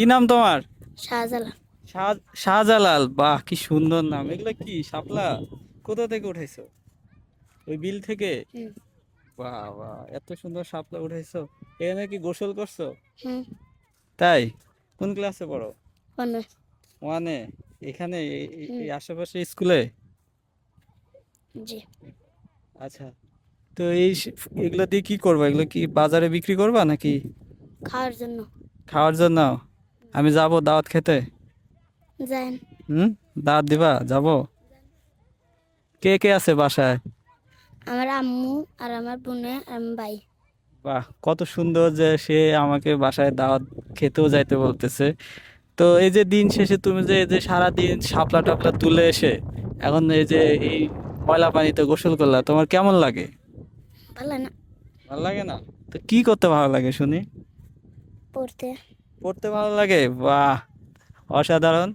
কি নাম তোমার? শাহজালাল। শাহ- শাহজালাল বাহ কি সুন্দর নাম। এগুলো কি শাপলা? কোথা থেকে উঠাইছো? ওই বিল থেকে? বাহ বাহ এত সুন্দর শাপলা উঠাইছো। এখানে কি গোসল করছ? তাই? কোন ক্লাসে পড়ো? ওয়ানে এখানে আশেপাশে স্কুলে? জি। আচ্ছা। তো এই এগুলো দিয়ে কি করবা? এগুলো কি বাজারে বিক্রি করবা নাকি? খাওয়ার জন্য। খাওয়ার জন্য? আমি যাব দাওয়াত খেতে? যান হুম? দাওয়াত দিবা? যাব? কে কে আছে বাসায়? আমার আম্মু আর আমার বোনে আর ভাই। বাহ কত সুন্দর যে সে আমাকে বাসায় দাওয়াত খেতেও যাইতে বলতেছে। তো এই যে দিন শেষে তুমি যে এই যে সারাদিন শাপলা টাপলা তুলে এসে এখন এই যে এই ময়লা পানিতে গোসল করলা তোমার কেমন লাগে? ভালো না। ভালো লাগে না? তো কি করতে ভালো লাগে শুনি? পড়তে। পড়তে ভালো লাগে? বাহ অসাধারণ।